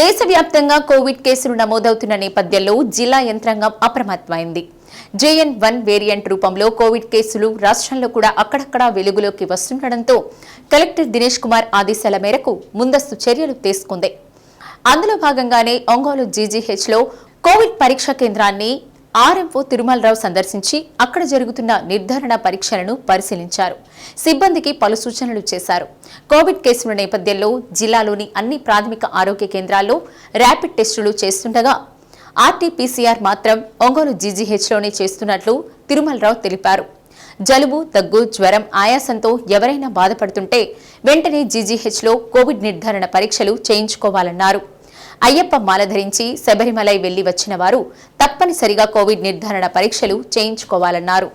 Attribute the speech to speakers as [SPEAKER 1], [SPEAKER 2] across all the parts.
[SPEAKER 1] దేశవ్యాప్తంగా కోవిడ్ కేసులు నమోదవుతున్న నేపథ్యంలో జిల్లా యంత్రాంగం అప్రమత్తమైంది. జేఎన్ వన్ వేరియంట్ రూపంలో కోవిడ్ కేసులు రాష్ట్రంలో కూడా అక్కడక్కడా వెలుగులోకి వస్తుండటంతో కలెక్టర్ దినేష్ కుమార్ ఆదేశాల మేరకు ముందస్తు చర్యలు తీసుకుంది. అందులో భాగంగానే ఒంగోలు జీజీహెచ్లో కోవిడ్ పరీక్షా కేంద్రాన్ని ఆర్ఎంఓ తిరుమలరావు సందర్శించి అక్కడ జరుగుతున్న నిర్ధారణ పరీక్షలను పరిశీలించారు. సిబ్బందికి పలు సూచనలు చేశారు. కోవిడ్ కేసుల నేపథ్యంలో జిల్లాలోని అన్ని ప్రాథమిక ఆరోగ్య కేంద్రాల్లో ర్యాపిడ్ టెస్టులు చేస్తుండగా ఆర్టీపీసీఆర్ మాత్రం ఒంగోలు జీజీహెచ్లోనే చేస్తున్నట్లు తిరుమలరావు తెలిపారు. జలుబు దగ్గు జ్వరం ఆయాసంతో ఎవరైనా బాధపడుతుంటే వెంటనే జీజీహెచ్లో కోవిడ్ నిర్ధారణ పరీక్షలు చేయించుకోవాలన్నారు. అయ్యప్ప మాల ధరించి శబరిమలై వెళ్ళి వచ్చిన వారు తప్పనిసరిగా కోవిడ్ నిర్ధారణ పరీక్షలు చేయించుకోవాలన్నారు.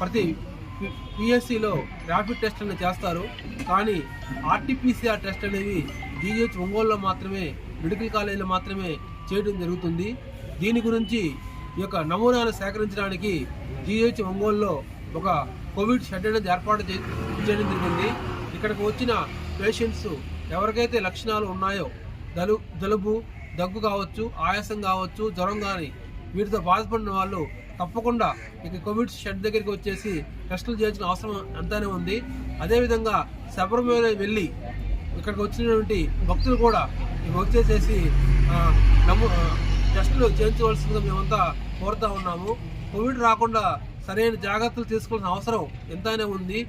[SPEAKER 2] ప్రతి పిఎస్సిలో ర్యాపిడ్ టెస్టులను చేస్తారు కానీ ఆర్టీపీసీఆర్ టెస్ట్ అనేది జీజీహెచ్ ఒంగోలులో మాత్రమే మెడికల్ కాలేజీలో మాత్రమే చేయడం జరుగుతుంది. దీని గురించి ఈ యొక్క నమూనాను సేకరించడానికి జిహెచ్ ఒంగోలులో ఒక కోవిడ్ షెడ్ అనేది ఏర్పాటు చేయడం జరిగింది. ఇక్కడికి వచ్చిన పేషెంట్స్ ఎవరికైతే లక్షణాలు ఉన్నాయో దలు జలుబు దగ్గు కావచ్చు ఆయాసం కావచ్చు జ్వరం కానీ వీటితో బాధపడిన వాళ్ళు తప్పకుండా ఇక కోవిడ్ షెడ్ దగ్గరికి వచ్చేసి టెస్టులు చేయాల్సిన అవసరం ఎంతనే ఉంది. అదేవిధంగా శబరిమల వెళ్ళి ఇక్కడికి వచ్చినటువంటి భక్తులు కూడా వచ్చేసేసి నమ్ము టెస్టులు చేయించవలసిందిగా మేమంతా కోరుతా ఉన్నాము. కోవిడ్ రాకుండా సరైన జాగ్రత్తలు తీసుకోవాల్సిన అవసరం ఎంతైనా ఉంది.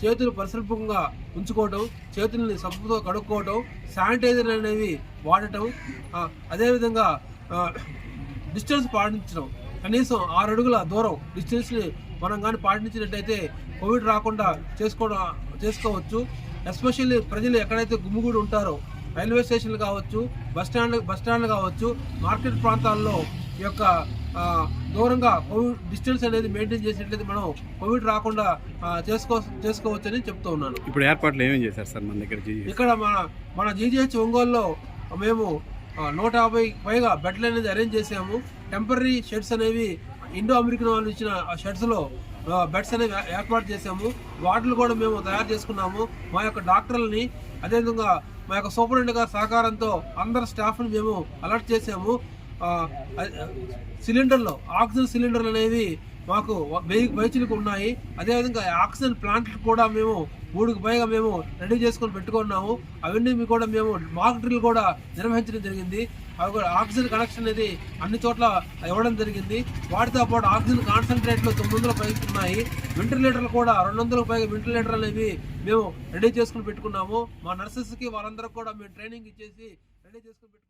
[SPEAKER 2] చేతులు పరిశుభ్రంగా ఉంచుకోవటం చేతుల్ని సబ్బుతో కడుక్కోవటం శానిటైజర్ అనేవి వాడటం అదేవిధంగా డిస్టెన్స్ పాటించడం. కనీసం ఆరు అడుగుల దూరం డిస్టెన్స్ని మనం కానీ పాటించినట్టయితే కోవిడ్ రాకుండా చేసుకోవడం చేసుకోవచ్చు. ఎస్పెషల్లీ ప్రజలు ఎక్కడైతే గుమ్మిగూడి ఉంటారో రైల్వే స్టేషన్లు కావచ్చు బస్ స్టాండ్ బస్ స్టాండ్లు కావచ్చు మార్కెట్ ప్రాంతాల్లో ఈ యొక్క దూరంగా కోవిడ్ డిస్టెన్స్ అనేది మెయింటైన్ చేసినట్లయితే మనం కోవిడ్ రాకుండా చేసుకో చేసుకోవచ్చని చెప్తూ ఉన్నాను.
[SPEAKER 3] ఇప్పుడు ఏర్పాట్లు ఏమేం చేశారు సార్ మన దగ్గర
[SPEAKER 2] ఇక్కడ మన మన జీజీహెచ్ ఒంగోలులో మేము నూట యాభై పైగా బెడ్లు అనేది అరేంజ్ చేసాము టెంపరీ షెడ్స్ అనేవి ఇండో అమెరికన్ వాళ్ళు ఇచ్చిన షెడ్స్లో బెడ్స్ అనేవి ఏర్పాటు చేసాము వాటిని కూడా మేము తయారు చేసుకున్నాము. మా యొక్క డాక్టర్లని అదేవిధంగా మా యొక్క సూపరింటెండెంట్ గారి సహకారంతో అందరి స్టాఫ్ని మేము అలర్ట్ చేసాము సిలిండర్లో ఆక్సిజన్ సిలిండర్లు అనేవి మాకు వెయ్యి వైద్యులకు ఉన్నాయి. అదేవిధంగా ఆక్సిజన్ ప్లాంట్లు కూడా మేము మూడుకు పైగా మేము రెడీ చేసుకొని పెట్టుకున్నాము. అవన్నీ కూడా మేము మాక్ డ్రిల్ కూడా నిర్వహించడం జరిగింది. అవి కూడా ఆక్సిజన్ కనెక్షన్ అనేది అన్ని చోట్ల ఇవ్వడం జరిగింది. వాటితో పాటు ఆక్సిజన్ కాన్సన్ట్రేట్లు తొమ్మిది వందల పైకి ఉన్నాయి. వెంటిలేటర్లు కూడా రెండు వందలకు పైగా వెంటిలేటర్లు అనేవి మేము రెడీ చేసుకుని పెట్టుకున్నాము. మా నర్సెస్కి వాళ్ళందరూ కూడా మేము ట్రైనింగ్ ఇచ్చేసి రెడీ చేసుకుని పెట్టుకున్నాము.